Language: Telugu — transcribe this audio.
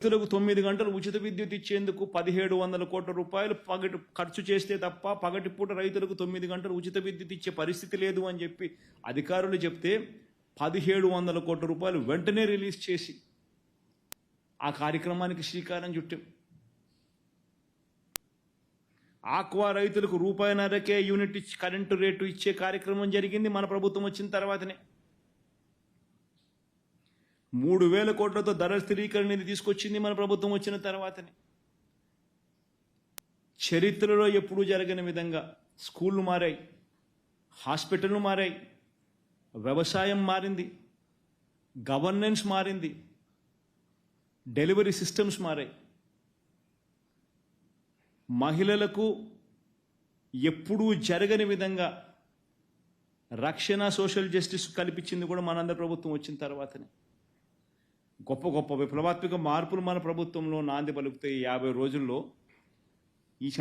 రైతులకు తొమ్మిది గంటలు ఉచిత విద్యుత్ ఇచ్చేందుకు పదిహేడు వందల కోట్ల రూపాయలు పగటి ఖర్చు చేస్తే తప్ప పగటిపూట రైతులకు తొమ్మిది గంటలు ఉచిత విద్యుత్ ఇచ్చే పరిస్థితి లేదు అని చెప్పి అధికారులు చెప్తే పదిహేడు వందల కోట్ల రూపాయలు వెంటనే రిలీజ్ చేసి ఆ కార్యక్రమానికి శ్రీకారం చుట్టాం. ఆక్వా రైతులకు రూపాయిన్నరకే యూనిట్ ఇచ్చి కరెంటు రేటు ఇచ్చే కార్యక్రమం జరిగింది. మన ప్రభుత్వం వచ్చిన తర్వాతనే. మూడు వేల కోట్లతో ధర స్థిరీకరణ తీసుకొచ్చింది మన ప్రభుత్వం వచ్చిన తర్వాతనే. చరిత్రలో ఎప్పుడూ జరగని విధంగా స్కూళ్ళు మారాయి హాస్పిటళ్ళు మారాయి వ్యవసాయం మారింది గవర్నెన్స్ మారింది డెలివరీ సిస్టమ్స్ మారాయి. మహిళలకు ఎప్పుడూ జరగని విధంగా రక్షణ సోషల్ జస్టిస్ కల్పించింది కూడా మనందరి ప్రభుత్వం వచ్చిన తర్వాతనే. గొప్ప గొప్ప విప్లవాత్మక మార్పులు మన ప్రభుత్వంలో నాంది పలుకుతాయి యాభై రోజుల్లో.